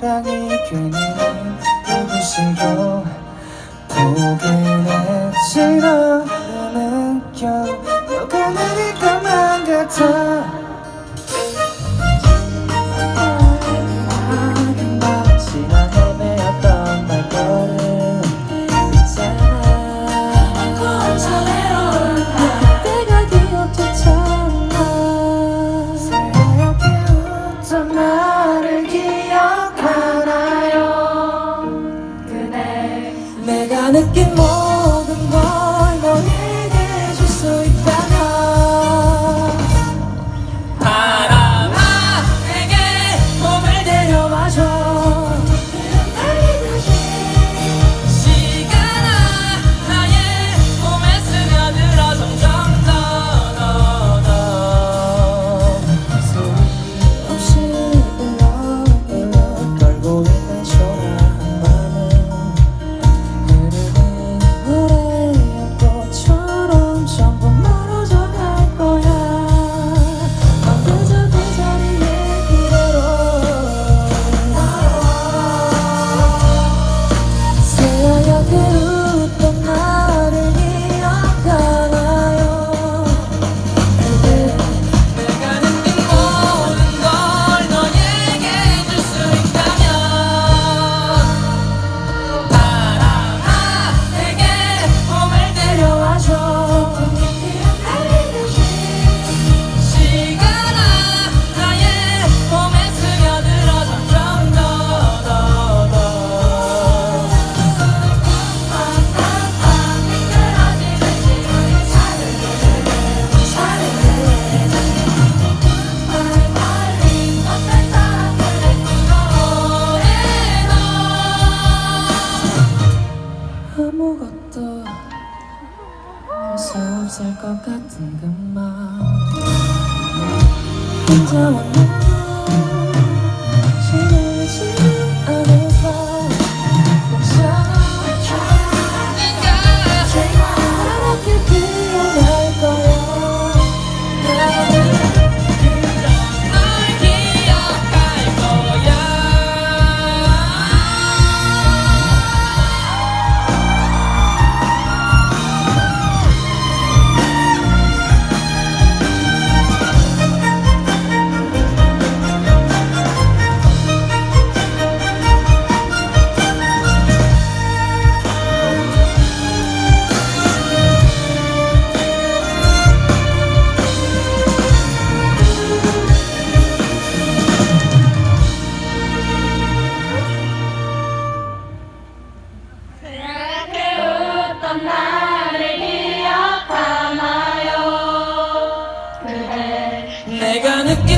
사랑에게는 누구시고 포기를 했지만 나는 겨우 녹아내릴 것만 같아. Mannequin more. 없을 것 같은 것만. 혼자 왔는 gonna get